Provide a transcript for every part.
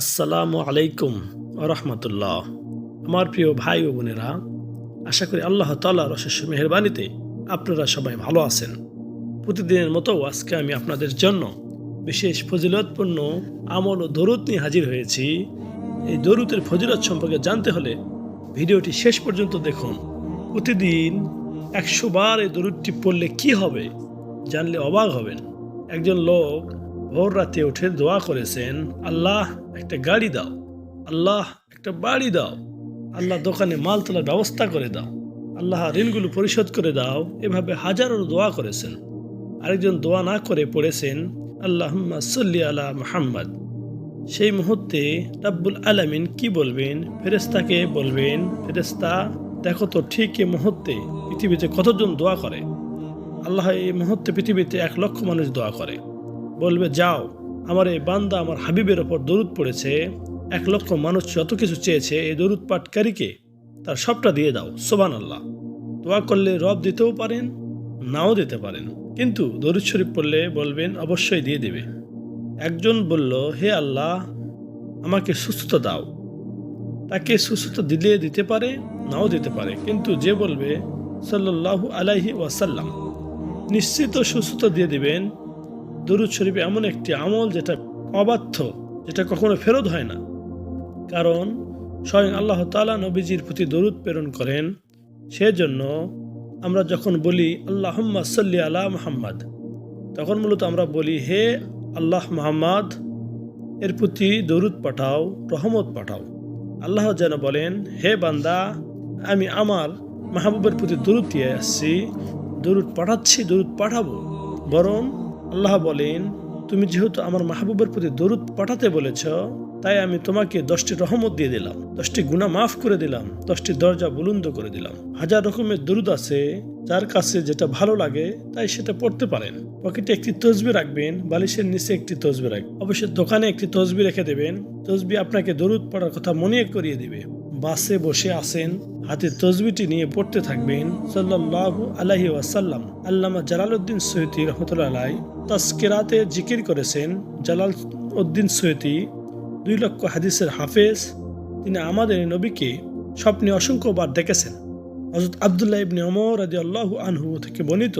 আসসালামু আলাইকুম রহমতুল্লাহ। আমার প্রিয় ভাই ও বোনেরা, আশা করি আল্লাহ তাল্লাহ রশেষ মেহরবানিতে আপনারা সবাই ভালো আছেন। প্রতিদিনের মতো আজকে আমি আপনাদের জন্য বিশেষ ফজিলতপূর্ণ আমল ও দরুদ নিয়ে হাজির হয়েছি। এই দরুদের ফজিলত সম্পর্কে জানতে হলে ভিডিওটি শেষ পর্যন্ত দেখুন। প্রতিদিন একশো বার এই দরুদটি পড়লে কি হবে জানলে অবাক হবেন। একজন লোক ভোর রাতে উঠে দোয়া করেছেন, আল্লাহ, একটা গাড়ি দাও। আল্লাহ, একটা বাড়ি দাও। আল্লাহ দোকানে মাল তোলার ব্যবস্থা করে দাও। আল্লাহ ঋণগুলো পরিশোধ করে দাও। এভাবে হাজারো দোয়া করেছেন। আরেকজন দোয়া না করে পড়েছেন আল্লাহ সাল্লি আলা মুহাম্মদ। সেই মুহূর্তে রাব্বুল আলামিন কি বলবেন? ফেরেস্তাকে বলবেন ফেরেস্তা দেখো তো ঠিক এই মুহূর্তে পৃথিবীতে কতজন দোয়া করে? আল্লাহ এই মুহূর্তে পৃথিবীতে এক লক্ষ মানুষ দোয়া করে। বলবে, যাও, আমার এই বান্দা আমার হাবিবের ওপর দরুদ পড়েছে। এক লক্ষ মানুষ যত কিছু চেয়েছে এই দরুদ পাটকারীকে তার সবটা দিয়ে দাও সোবান আল্লাহ দোয়া করলে রব দিতেও পারেন, নাও দিতে পারেন। কিন্তু দরুদ শরীফ পড়লে বলবেন, অবশ্যই দিয়ে দেবে। একজন বলল, হে আল্লাহ, আমাকে সুস্থতা দাও। তাকে সুস্থতা দিলে দিতে পারে, নাও দিতে পারে। কিন্তু যে বলবে, সাল্লাল্লাহু আলাইহি ওয়াসাল্লাম, নিশ্চিত সুস্থতা দিয়ে দিবেন দরুদ শরীফ এমন একটি আমল যেটা অবাধ্য, যেটা কখনো ফেরত হয় না। কারণ স্বয়ং আল্লাহ তালা নবীজির প্রতি দরুদ প্রেরণ করেন, সেজন্য আমরা যখন বলি আল্লাহ সাল্লি আলা মোহাম্মদ তখন মূলত আমরা বলি, হে আল্লাহ মোহাম্মদ, এর প্রতি দরুদ পাঠাও, রহমত পাঠাও। আল্লাহ যেন বলেন, হে বান্দা, আমি আমার মাহবুবের প্রতি দরুদ দিয়ে আসছি, দরুদ পাঠাচ্ছি, দরুদ পাঠাবো। বরং আল্লাহ বলেন, তুমি যেহেতু আমার মাহবুবের প্রতি দরুদ পাঠাতে বলেছ, তাই আমি তোমাকে দশটি রহমত দিয়ে দিলাম, দশটি গুণা মাফ করে দিলাম, দশটি দরজা বুলন্দ করে দিলাম। হাজার রকমের দরুদ আছে, যার কাছে যেটা ভালো লাগে, তাই সেটা পড়তে পারেন। পকেটে একটি তসবি রাখবেন, বালিশের নিচে একটি তসবি রাখবেন। অবশ্যই দোকানে একটি তসবি রেখে দেবেন। তসবি আপনাকে দরুদ পড়ার কথা মনে করিয়ে দিবে। বাসে বসে আসেন হাতে তসবিটি নিয়ে পড়তে থাকবেন সাল্লাহ আলাহি ওয়াসাল্লাম। আল্লামা জালালউদ্দিন সৈয়দি রহমতুল্লাহ তাস্কেরাতে জিকির করেছেন জালাল উদ্দিন সৈয়দি দুই লক্ষ হাদিসের হাফেজ, তিনি আমাদের নবীকে স্বপ্নে অসংখ্যবার দেখেছেন। হজরত আবদুল্লাহ ইবনে অমর আদি আল্লাহ আনহু থেকে বর্ণিত,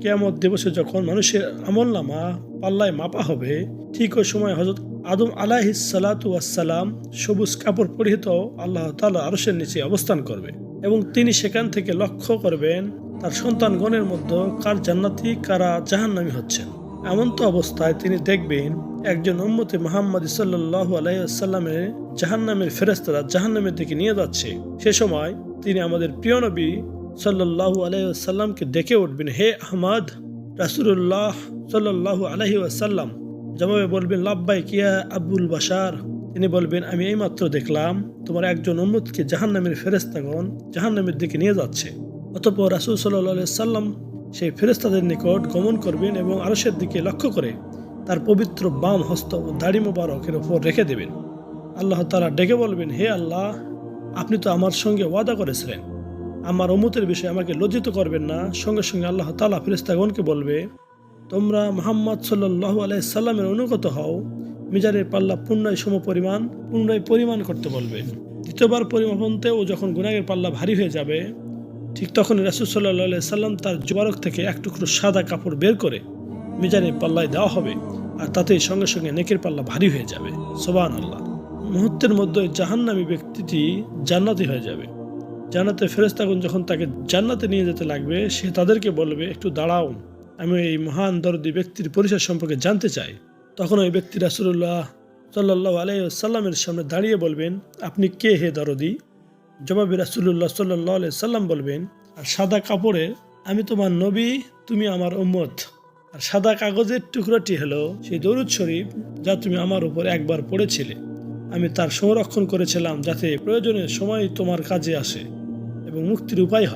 কেয়ামত দিবসে যখন মানুষের আমল নামা পাল্লায় মাপা হবে, ঠিক ওই সময় হজরত আদম আলাহি সালাতাম সবুজ কাপড় পরিহিত আল্লাহ তালা আরসের নিচে অবস্থান করবে এবং তিনি সেখান থেকে লক্ষ্য করবেন তার সন্তানগণের মধ্যে কার জান্নাতি, কারা জাহান্নামি হচ্ছেন। এমন তো অবস্থায় তিনি দেখবেন একজন উম্মতে মোহাম্মদ সাল্লাহ আলাইসাল্লামের জাহান্নামের ফেরেস্তারা জাহান্নামের দিকে নিয়ে যাচ্ছে। সে সময় তিনি আমাদের প্রিয় নবী সাল্লাহু আলাইসাল্লামকে ডেকে উঠবেন, হে আহমদ রাসুল্লাহ সাল্লাহু আলহি আসাল্লাম জবাবে বলবেন লাব্বাই কিয়া আব্বুল বাসার তিনি বলবেন, আমি এইমাত্র দেখলাম তোমার একজন উম্মদকে জাহান্নামের ফেরেস্তাগণ জাহান্নামের দিকে নিয়ে যাচ্ছে। অতপর রাসুল সাল্লাহ সাল্লাম সেই ফেরেস্তাদের নিকট গমন করবেন এবং আরসের দিকে লক্ষ্য করে তার পবিত্র বাম হস্ত ও দাড়ি মোবারকের ওপর রেখে দেবেন। আল্লাহ তালা ডেকে বলবেন, হে আল্লাহ, আপনি তো আমার সঙ্গে ওয়াদা করেছিলেন। আমার অমুতের বিষয়ে আমাকে লজ্জিত করবেন না। সঙ্গে সঙ্গে আল্লাহ তালা ফেরেস্তাগণকে বলবে তোমরা মোহাম্মদ সাল্লাহ আলাইসাল্লামের অনুগত হও। মিজারের পাল্লা পুনরায় সম পরিমাণ, পুনরায় পরিমাণ করতে বলবে। দ্বিতীয়বার পরিমাপনতেও যখন গুনাগের পাল্লা ভারী হয়ে যাবে, ঠিক তখন রাসুল সাল্লাহ সাল্লাম তার জুবারক থেকে এক টুকরো সাদা কাপড় বের করে মিজানের পাল্লায় দেওয়া হবে আর তাতেই সঙ্গে সঙ্গে নেকের পাল্লা ভারী হয়ে যাবে। সোবান আল্লাহ মুহূর্তের মধ্যে জাহান্নামী ব্যক্তিটি জান্নাতি হয়ে যাবে। জান্নাতে ফেরেস্তাগুন যখন তাকে জান্নাতে নিয়ে যেতে লাগবে, সে তাদেরকে বলবে, একটু দাঁড়াও। আমি এই মহান দরদি ব্যক্তির পরিচয় সম্পর্কে জানতে চাই। তখন ওই ব্যক্তি রাসুল্লাহ সাল্লাহ আলাইসাল্লামের সামনে দাঁড়িয়ে বলবেন, আপনি কে হে দরদি? জবাবে রাসুল্লাহ সাল্লাহ সাল্লাম বলবেন, আর সাদা কাপড়ে আমি তোমার নবী, তুমি আমার উম্মত। আর সাদা কাগজের টুকরোটি হলো সেই দরুদ শরীফ যা তুমি আমার উপর একবার পড়েছিলে। আমি তার সংরক্ষণ করেছিলাম যাতে প্রয়োজনের সময় তোমার কাজে আসে এবং মুক্তির উপায় হয়।